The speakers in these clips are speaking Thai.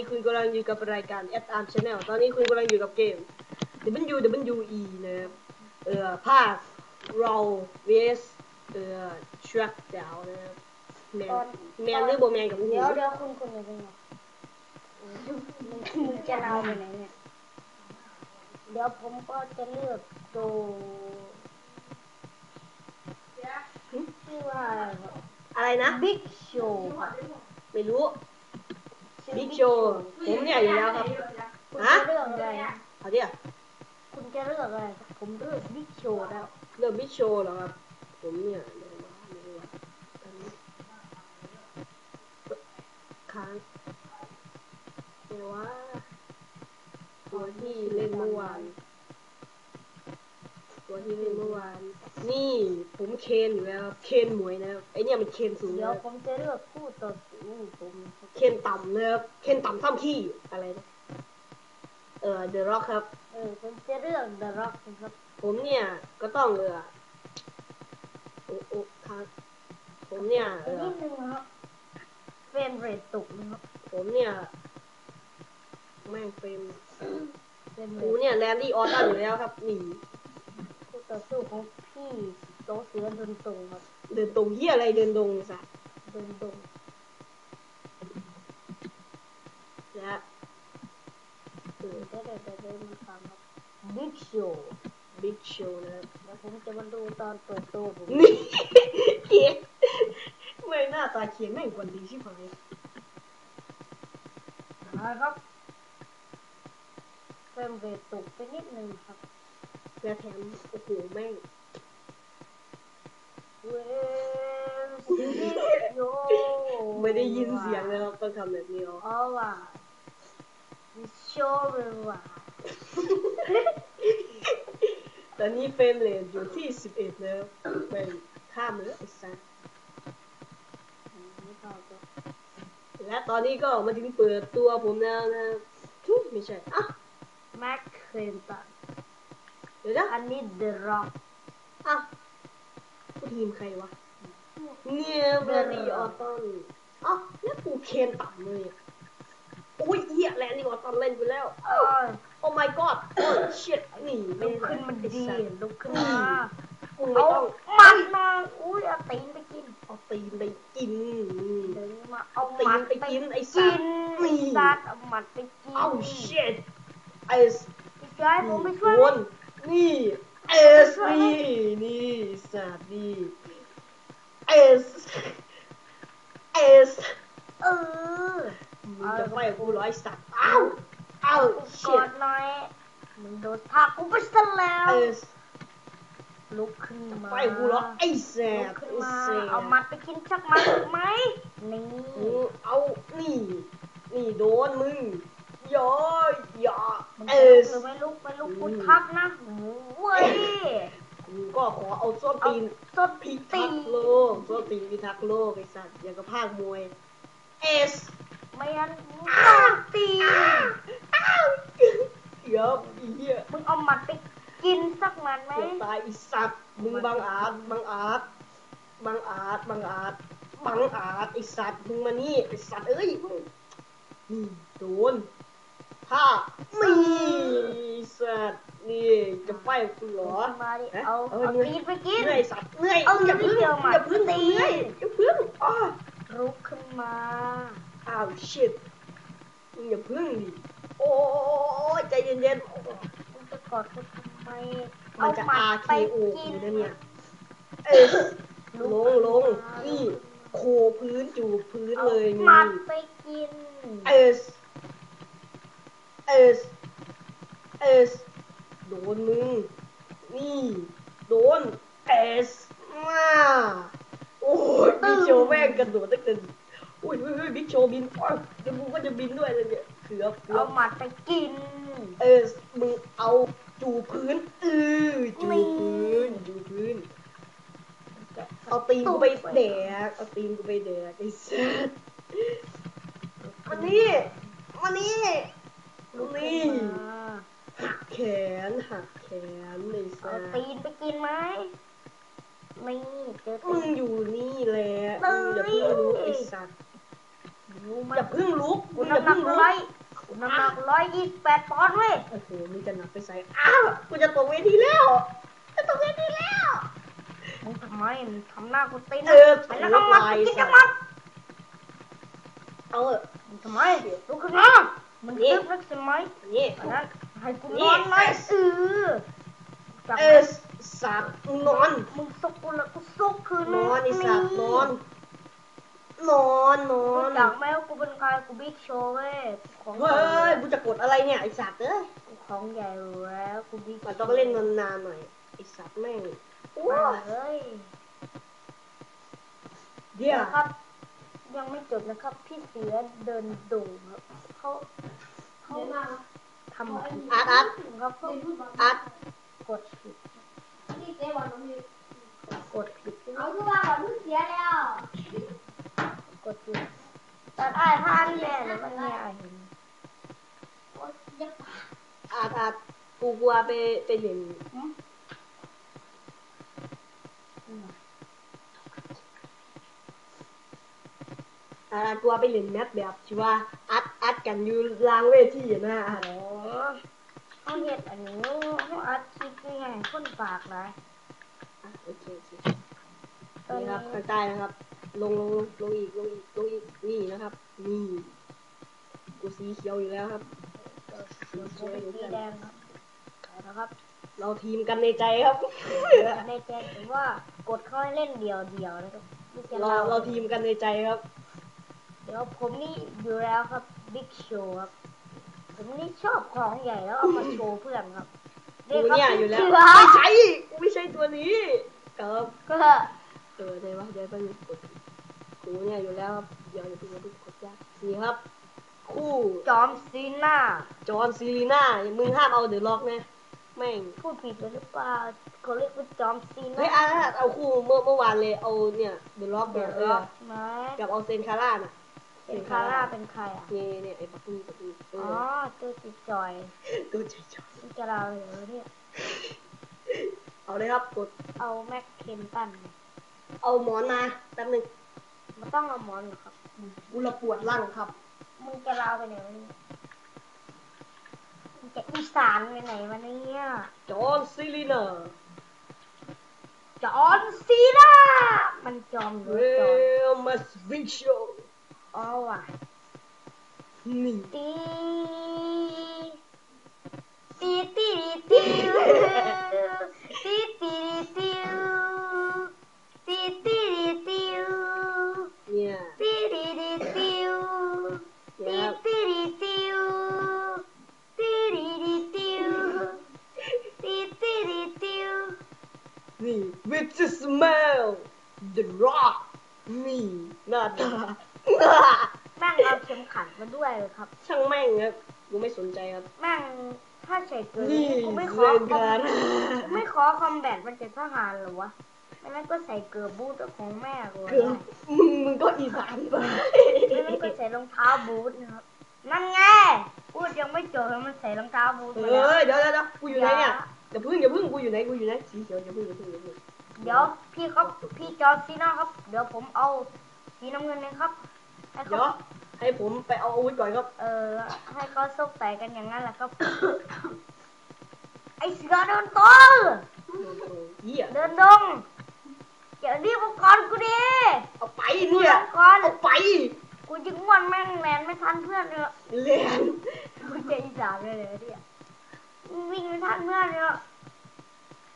ตอนนี้คุณกำลังอยู่กับรายการ S Arm Channel ตอนนี้คุณกำลังอยู่กับเกม W W E นะครับเอ่อภาคเรา vs เอ่อ Shrek ดาวนะครับแมนตอนแมนหรือโบแมนกับหูเดี๋ยวเดี๋ยวคุณคุณอย่าเป็นไงมึงมึงจะเอาไปไหนเนี่ยเดี๋ยวผมก็จะเลือกตัวชื่อว่าอะไรวะอะไรนะ บิ๊กโชว์ไม่รู้ชื่อ Big Show ผมเนี่ยอยู่แล้วครับคุณฮะจะเลือกอะไรนะเอาเดี๋ยวคุณจะเลือกอะไรผมเลือกบิ๊กโชว์แล้วเรื่องบิ๊กโชว์เหรอครับผมเนี่ยไม่รู้ว่าไม่รู้ว่าตอนนี้ค้างเดี๋ยวว่าตัวที่เล่นเมื่อวาน ตัวที่เล่นเมื่อวาน นี่ผมเคนอยู่แล้วครับเคนหมวยนะครับไอเนี่ยมันเคนสูงเดี๋นะยควรับผมจะเลือกคู่ต่อสู้ผมครับเคนต่ำนะครับเคนต่ำท่ำขี้อะไรนะเออเดอะร็อกครับ เออผมจะเลือก The Rock นะครับผมเนี่ยก็ต้องเออโอ้โอ้ค้างผมเนี่ยเออีกอนิดนึงนะครับเฟรมเรทตกนะครับผมเนี่ยแม่งเป็นเฟรมเรกูทเนี่ยแลนดี้ออตันอยู่แล้วครับนี่คู่ ต่อสู้ของพี่โตเสือเดินตรงครับเดินตรงเฮียอะไรเดินตรงสัสเดินตรงและเออเดี๋ยวเดี๋ยวเดี๋ยวเดี๋ยวมันฟังครับบิ๊กโชว์บิ๊กโชว์นะครับแล้วผมจะมาดูตอนเปิดตัวผมนี่เขียนไม่หน้าตาเขียนแม่งกวนดีชิบหายนะครับเฟรมเรทตกไปนิดนึงครับ และแถมโอ้โหแม่งเว้ยโยไม่ได้ยินเสียงนะครับต้องทำแบบนี้เอาอ๋อว่ะโชว์เลยว่ะตอนนี้เฟรมเรทอยู่ที่สิบเอ็ดแล้วไปข้ามเลยไอ้สัสไม่ต่อตัวและตอนนี้ก็มาถึงเปิดตัวผมแล้วนะทุยไม่ใช่อะแม็กเคลนตันเดี๋ยวนะอันนี้เดอะร็อกอะกูทีมใครวะเนี่ยเบอร์รี่ออตตันอะแล้วกูเคนต่ำเลยอะโอ้ยเหี้ยแลนดี้ออตตันเล่นไปแล้วโอ้ยโอ้ my god โอ้ shit นี่ไม่ลุกได้ขึ้นมันไอ้ดีสัสลุกขึ้นมามึงไม่เอาต้องมันมาอุ้ยเอาตีนไปกินเอาตีนไปกินเดินมาเอาตีมันนไปกินไอ้สักิตนว์ไอ้นี่สัตว์เอามันไปกินเอ้า shit ไอ้พี่ชายผมไม่ช่วยโด นี่เอสนี่นี่สัตว์นี่เอสเอสเออมึงจะไปกับกูร้อยสัตว์เอ้าเอ้ากูกอดหน่อยมึงโดนทักกูไปซะแล้วลุกขึ้นมาไปกูหรอไอ้แสบขึ้นไอ้มาแสบเอามัดไปกินชักมัดไหมนี่เอานี่ นี่โดนมึงย้อยอย่า มึง เอ จะลุ กสหรือไม่ลุกไปลุกกูอืมทักนะเว้ยกูก็ขอเอาส้นเอาตีนส้นพิตีทันกษ์โลกส้นตีนพิทักษ์โลกไอ้สัตว์อย่างกับภาคมวยเอสไม่งั้นมึงส้นตีนเดี๋ยวอีเหี้ยมึงเอามัดไปกินสักมันไหมเกือบตายไอีสัตว์มึงบังอาจบังอาจบังอาจบังอาจบังอาจไอสัตว์มึงมานี่ไอสัตว์เอ้ยมึงนี่โดนถ้านี่ มาดิฮะเอาเออเอาเหนื่อยตีนไปกินเหนื่อยสัตว์เหนื่อยเอาอย่าพึ่งนิดเดียวหมัดอย่าพึ่งตีเหนื่อยอย่าพึ่งอ้าลุกขึ้นมาอ้าวชิตมึงอย่าพึ่งดิโอ้ยใจเย็นๆมึงจะกอดกูทำไมมันจะเอา RKO อยู่นะเนี่ยเออลงลงนี่โคพื้นจูบพื้นเอาเลยมึมัดงไปกินเอสเอสเอสโดนมึง นี่โดนเอสมาโอ้ยบิ๊กโชว์แม่งกระโดดตั้งแต่อุ้ยอุ้ยบิ๊กโชว์บินอ้าวเดี๋ยวกูก็จะบินด้วยเลยเนี่ยเกือบเกือเอาบมัดไปกิน เออมึงเอาจูพื้นเออจูพื้นจูพื้น เอาตีนกูไปแดกเอาตีนกูไปแดกไอ้สัสมานี่มานี่ลุกนี่ขึ้นมาหักแขนหัก แขนไอ้สัเอาสตีนไปกินไหมนี่เจอมึตีงน อยู่นี่แหละมึงอย่าเพิ่งรู้ไอ้สัสรู้ไหมอย่าเพึ่งลุกกูมึงอย่าน้ำหนัเพึ่กงลุกร้อยกูน้ำหนักร้อยยี่สิบแปดปอนด์เว้ยโอ้โหมึงจะหนักไปใส่อ้าวกูจะตกเวทีแล้ว จะตกเวทีแล้ว มึงทำไมมึงทำหน้ากูตีนเออไปแล้วน้ำมันลายกินสัตว์น้ำมันเอาเถอะมึงทำไมลุกขึ้นมามึงนี่ตึ๊บนักใช่ไหมนี่อันนั้น ให้กูนี่นอนไหมเออจากเอนั้นสสัตว์นอน มึงซกกูแล้วกูซกคืนนอนไอีสัตว์นอน นอนนอกูนจากแม้ว่ากูเป็นใครกูบิ๊กโชว์เว้ยของเฮ้ยกูจะกดอะไรเนี่ยไอสัตว์เอ้ยกูของใหญ่อยู่แล้วกูบิ๊กมันต้องเล่นนานๆหน่อยไอสัตว์แม่งโอ้ว้ายวเฮ้ยเดี๋ยว นะครับ ยังไม่จบนะครับ พี่เสือเดินดุครับเขาเขาทำผิดอาร์ตอาร์ตอาร์ตกดผิดกน้องมีกดผิดเอาคือว่าก่อนมึงเสียแล้วกดผิดแต่ไอ้ายท่านแน่เลยมันเนี่ยเห็นโอ๊ยยักษ์อาร์ตอาร์ตกูกลัวไปไปเห็นอืมอาร์ตกลัวไปเล่นแมทแบบที่ว่าอัดอัดกันอยู่ลางเวทีอะนะอาร์ตโอ้ เขาเห็ดอันนี้เขาอัดคลิปนี่ไงคนปากนะอะโอเคโอเคตอนนี่นี้ครับข้างใต้นะครับลงลงลงลงอีกลงอีกลงอีกนี่นะครับ นี่กูสีเขียวอยู่แล้วครับสีเขียวเป็นสีแดงครับเอาละครับ เราทีมกันในใจครับในใจถือว่ากดเข้าให้เล่นเดียวเดียวๆนะครับนี่จะเราเล่าเราทีมกันในใจครับ เดี๋ยวผมนี่อยู่แล้วครับบิ๊กโชว์ครับ ผมนี่ชอบของใหญ่แล้วเอามาโชว์เพื่อนครับกูเนี่ยอยู่แล้วเสืไม่ใช่กูไม่ใช่ตัวนี้ครับก็เออเดี๋ยววะเดี๋ยวไปกดกูเนี่ยอยู่แล้วครับเดี๋ยวอย่าเพิ่งอย่าเพิ่งกดยากนี่ครับ คู่จอมซีน่าจอห์นซีรีน่ามึงห้ามเอาเดอะล็อกนะแม่งพูดผิดหรือเปล่าเขาเรียกว่าจอมซีเฮ้ยน่าอาเอาคู่เมื่อเมื่อวานเลยเอาเนี่ยเดอะล็อกเดี๋เนี่ยยวเอรออไหมกับเอาเซนคาร่าน่ะ เป็นคาร่าเป็นใครอะ เนี่ยเนี่ยไอ้ปักนี่ปักนี่เออ๋ออตัวติดจอยตัวใจจอยนี่จะเราเหรอเนี่ยเอาเลยครับกดเอาแม็กเคนตันเนี่ยเอาหมอนมาแป๊บหนึงมันต้องเอาหมอนเหรอครับ กูระปวดร่างครับ มึงจะลาไปไหนวะเนี่ยมึงจะอีสานไปไหนวะเนี่ยจอห์นซีรีน่าจอห์นซีน่ามันจอมหรืเวอจอมลมาสวิชโช อ๋อว่ะนี่ตีตีตีตีตีตีตีตีตีตีเนี่ยตีตีตีตีเนี่ยครับตีตีตีตีตีตีตีตีนี่ with the smell the rock นี่หน้าตา แม่งเอาเข็มขัดมาด้วยเลยครับ ช่างแม่งครับกูไม่สนใจครับ แม่งถ้าใส่เกินนี่กูไม่ขเล่อนคอกัมนกูไม่ขอคอมแบทมันจะทหารเหรอวะไม่งั้นก็ใส่เกิร์บบูทของแม่กูเกือบมึงมึงก็อีสานไปไม่งั้นก็ใส่รองเท้าบูทนะครับนั่นไงพูดยังไม่จบเลยมันใส่รองเท้าบูทเอมาแล้ว อเดี๋ยวเดี๋ยวเดี๋ยวกูอยู่ไหนเนี่ยอย่าพึ่งอย่าพึ่งกูอยู่ไหนกูอยู่ไหนสีเขียวอย่าพึ่งอย่าพึ่งอย่าพึ่งเดี๋ยวพี่ครับพี่จอร์ซีน่าครับ เดี๋ยวผมเอาสีน้ำเงินเลยครับ ให้เดี๋ยเขาวให้ผมไปเอาอาวุธก่อนครับ เออ ให้เขาซกใส่กันอย่างนั้นแหละครับ ไอเสือเดินตรงเหี้ยเดินดงอย่ารีบเอาก่อนกูดิเอาไปเนี่ยเอาก่อนเอาไปกูยิงวันแม่งแลนไม่ทันเพื่อนเลยเล่นกูจะอีสานเลยเลยเนี่ยวิ่งไม่ทันเพื่อนเลย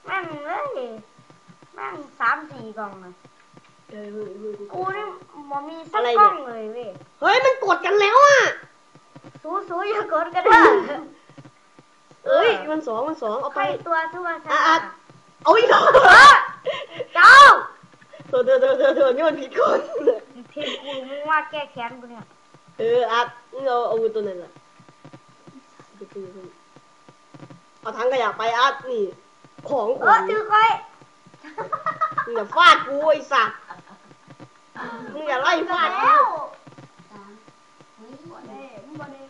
แม่งเลยแม่งสามสี่กล่องเลย เออเฮ้ยเฮ้ยกูนี่มันมีสักอะไรกเนี่ยล้องเลยเว้ยเฮ้ยมันกดกันแล้วอะสูสูอย่ากดกันเถอะเอ้ยมันสองมันสองเอาไปให้ตัวทั่วชาอะอะ เอาอีกแล้วเจ้าเธอเธอเธอเธอเธอนี่มันผิดคนทีมกูมึงว่าแก้แค้นกูเนี่ยเอออัดมึงเอาอาวุธตัวนั้นแหละอย่าพึ่งอย่าพึ่งเอาถังขยะไปอัดนี่ ของขเอวัอญถือก้อยมึงอย่าฟาดกูไอ้สัตว์ มึงอย่าไล่ฟาดกูแล้วสามเฮ้ยบ่ได้บ่ได้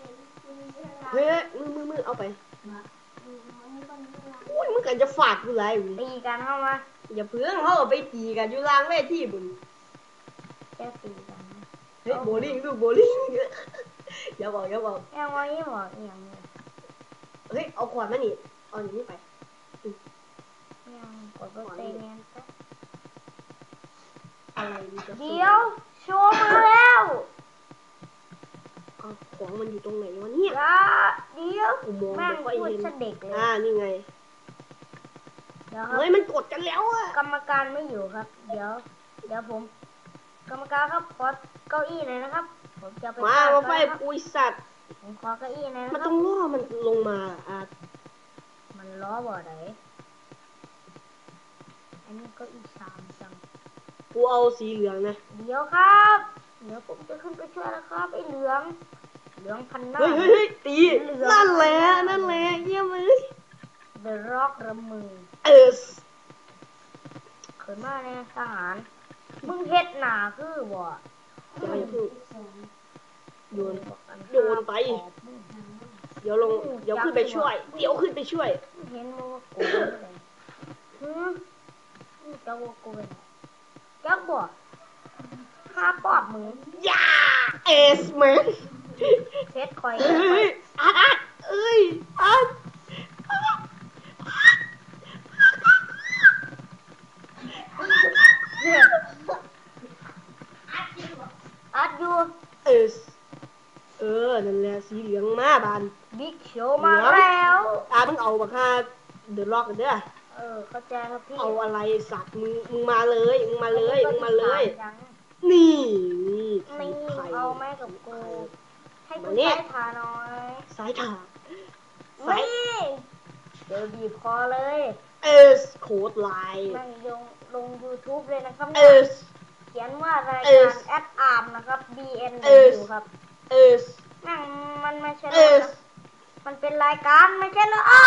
กูมีเวลาเฮ้ยมือมือมือเอาไปมาอืมมันมีคนมีเวลาอุ้ยมึงกันจะฟาดกูไรอยู่ตีกันเข้ามาอย่าเพิ่งเขาเอาไปตีกันอยู่ล่างเวทีบุญแก้ตีกันนะเฮ้ยโบลิ่งดูโบลิ่งอย่าบอกอย่าบอกยังว่ายี่บอกอหย่างนี้เฮ้ยเอาขวดมานี่เอาอย่างนี้ไปยังกดว่าเตเนียนซะ อะไรดีจะเดี๋ยวโชว์มาแล้วเอาของมันอยู่ตรงไหนวะเนี่ยอย่าเดี๋ยวกูมองแม่งไม่ค่อยพูดเห็น ซะเด็กเลยอ่านี่ไง เดี๋ยวครับเฮ้ยมันกดกันแล้วอะกรรมการไม่อยู่ครับ เดี๋ยว เดี๋ยวผม กรรมการครับขอเก้าอี้หน่อยนะครับ ผมจะไปมาฆ่มาไฟเขานะครับปุยสัตว์ ผมขอเก้าอี้หน่อยนะมันคต้รัอบงล่อมันลงมาอะมันล้อบ่ไหนอันนี้เก็อีสามจัง กูเอาสีเหลืองนะ เดี๋ยวครับเดี๋ยวผมจะขึ้นไปช่วยแล้วครับไอ้เหลือง เหลืองพันหน้า เฮ้ยเฮ้ยเฮ้ยตีเหลืองนั่นแหละนั่นแหละเยี่ยมเลยเดอะร็อกระมือ เออเขินมากเนี่ยทหาร มึงเฮ็ดหนาคือบ่จะให้พูดโยนอันโยนไปขอบมึงเดี๋ยวลง เดี๋ยวขึ้นไปช่วย เดี๋ยวขึ้นไปช่วยมึงเห็นมึงว่ากูเป็นไงหืมมึงจะว่ากูเป็นไงจักบ่ฆ่าปอบมึงย่าเอสแมนเซ็ตคอยเฮ้ยอาร์ตอาร์ตเอ้ยอาร์ตอาร์ตอัดอยู่เอสเออ นั่นแหละสีเหลืองมาบาน บิ๊กโชว์มาแล้วอามึงเอาบักฮาเดอะล็อกกันเด้อเออเข้าใจครับพี่เอาอะไรสัตว์มึงมึงมาเลยมึงมาเลยมึงมาเลยยังนี่นี่นี่ไข่เอาแม่กับกูให้กูมาเนี่ยใช้ทาน้อยสายถาสายนี่เดี๋ยวบีบคอเลย เอสโคดไลน์แม่งลงลง YouTube เลยนะครับเอเนี่ยสเขียนว่ารายเอการสแอดอาร์มนะครับเอ BNW สครับ เอสแม่งมันไม่ใช่เอรายสการมันเป็นรายการไม่ใช่เหรออ้า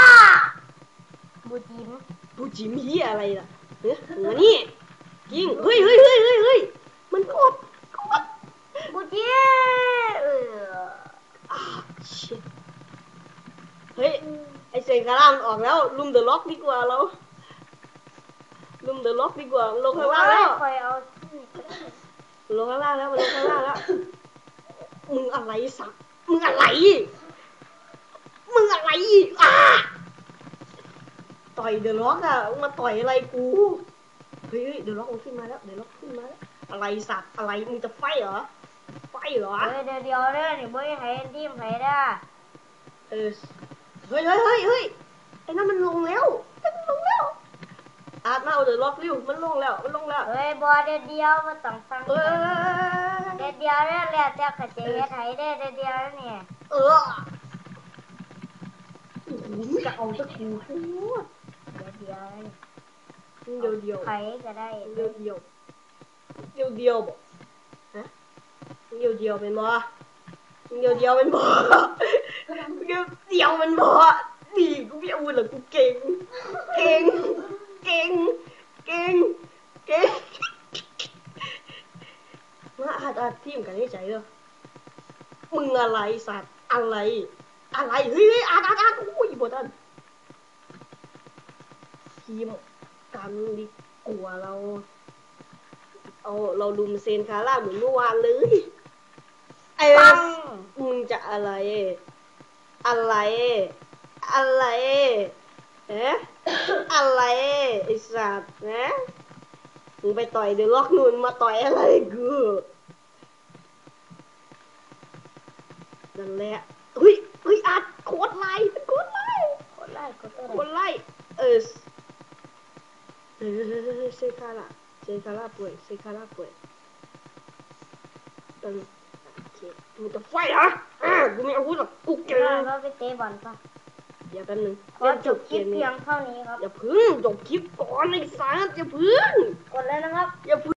บูจิม ผู้จิมเฮียอะไรล่ะเฮ้ยมานี่ยิงเฮ้ยเฮ้ยเฮ้ยเฮ้ยเฮ้ยมันกดกดบูจิเอออ่าชิตเฮ้ยไอเซนคาร่ามันออกแล้วลุมเดอะล็อกดีกว่าเราลุมเดอะล็อกดีกว่ามันลงข้างล่างแล้วคอยเอาลงข้างล่างแล้วมันลงข้างล่างแล้วมึงอะไรสักมึงอะไรมึงอะไรอ่าต่ อยเดอะล็อกอะมึงมาต่อยอะไรกูเฮ้ยเดอะล็อกมันขึ้นมาแล้วเดอะล็อกขึ้นมาแล้วอะไรสัตว์อะไรมึงจะไฟเหรอไฟเหรอเฮ้ยเดี๋ยวเดี๋ยวเด้อนี่บ่ให้ทีมให้ได้เออเฮ้ยเฮ้ยเฮ้ยเฮ้ยไอ้นั่นมันลงแล้วไอ้นั่นลงแล้วอาร์ตมาเอาเดอะล็อกริ้วมันลงแล้วมันลงแล้วเฮ้ยบ่เดี๋ยวเดียวบ่ต้องฟังเออเดี๋ยวเดียวเด้อแล้วแต่ขจะเฮ็ดให้เด้อเดี๋ยวเดียวเนี่ยเออมึงจะเอาตะกู เดียวเดียวเดียวเดียวไผก็ได้เดียวเดียวเดียวเดียวบ่ฮะเดียวเดียวเป็นบ่เดียวเดียวเป็นบ่เดียวเดียวเป็นบ่นี่กูพี่อาวุธเหรอกูเก่ง เก่ง เก่ง เก่ง เก่งมาอาดอาทีมกันให้ใจเด้อมึงอะไรสัตว์อะไร อะไรเฮ้ยอาดอาดอาดโอ้ยบทัน ทีมกันดีกว่าเรา เอาเราลุมเซนคาร่าเหมือนเมื่อวานเลย ไอ้ังมึงจะอะไร อะไร อะไรเอ๊ะอะไรไอ้สัตว์นะมึงไปต่อยเดอะล็อกนูนมาต่อยอะไรกูนั่นแหละเฮ้ยเฮ้ยอัดโคตรไล่เป็นโคตรไล่กดไลค์กดตัวโคตรไล่เออ เออเซคาร่าเซคาร่าป่วยเซคาร่าป่วยตอนโอเคมึงจะไฟเหรออ่ากูไม่เอาอาวุธหรอกกูเก่งเราไปเตะบอลป่ะเดี๋ยวแป๊บนึงขอจบคลิปเพียงเท่านี้ครับ อย่าพึ่งจบคลิปก่อนไอ้สารอย่าพึ่งกดเลยนะครับอย่าพึ่ง